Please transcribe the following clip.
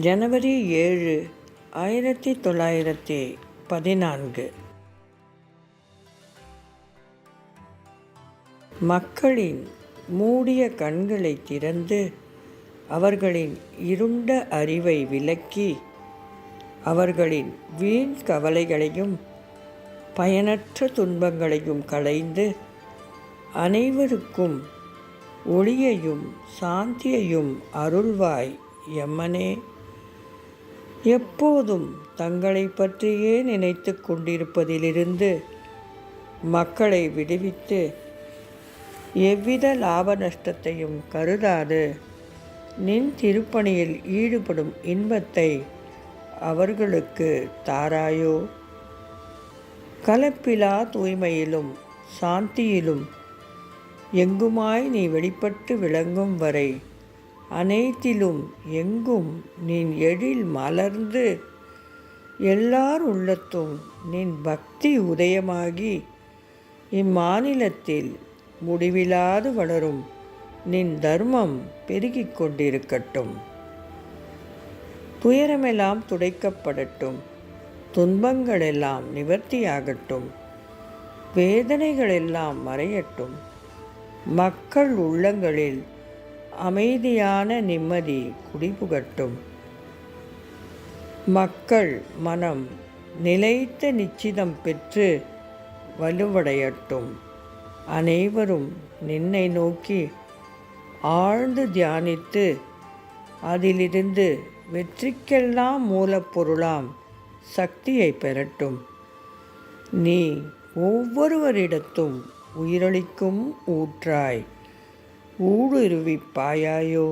ஜனவரி ஏழு ஆயிரத்தி தொள்ளாயிரத்தி பதினான்கு. மக்களின் மூடிய கண்களை திறந்து அவர்களின் இருண்ட அறிவை விலக்கி அவர்களின் வீண் கவலைகளையும் பயனற்ற துன்பங்களையும் களைந்து அனைவருக்கும் ஒளியையும் சாந்தியையும் அருள்வாய் எம்மனே எப்போதும் தங்களை பற்றியே நினைத்து கொண்டிருப்பதிலிருந்து மக்களை விடுவித்து எவ்வித லாப நஷ்டத்தையும் கருதாது. நின் திருப்பணியில் ஈடுபடும் இன்பத்தை அவர்களுக்கு தாராயோ. கலப்பிலா தூய்மையிலும் சாந்தியிலும் எங்குமாய் நீ வெளிப்பட்டு விளங்கும் வரை அனைத்திலும் எங்கும் நின் எழில் மலர்ந்து எல்லார் உள்ளத்தும் நின் பக்தி உதயமாகி இம்மாநிலத்தில் முடிவிலாது வளரும் நின் தர்மம் பெருகிக் கொண்டிருக்கட்டும். துயரமெல்லாம் துடைக்கப்படட்டும். துன்பங்களெல்லாம் நிவர்த்தியாகட்டும். வேதனைகளெல்லாம் மறையட்டும். மக்கள் உள்ளங்களில் அமைதியான நிம்மதி குடிபுகட்டும். மக்கள் மனம் நிலைத்த நிச்சிதம் பெற்று வலுவடையட்டும். அனைவரும் நின்னை நோக்கி ஆழ்ந்து தியானித்து அதிலிருந்து வெற்றிக்கெல்லாம் மூலப்பொருளாம் சக்தியை பெறட்டும். நீ ஒவ்வொருவரிடத்தும் உயிரளிக்கும் ஊற்றாய். ஊடுருவிப்பாயாயோ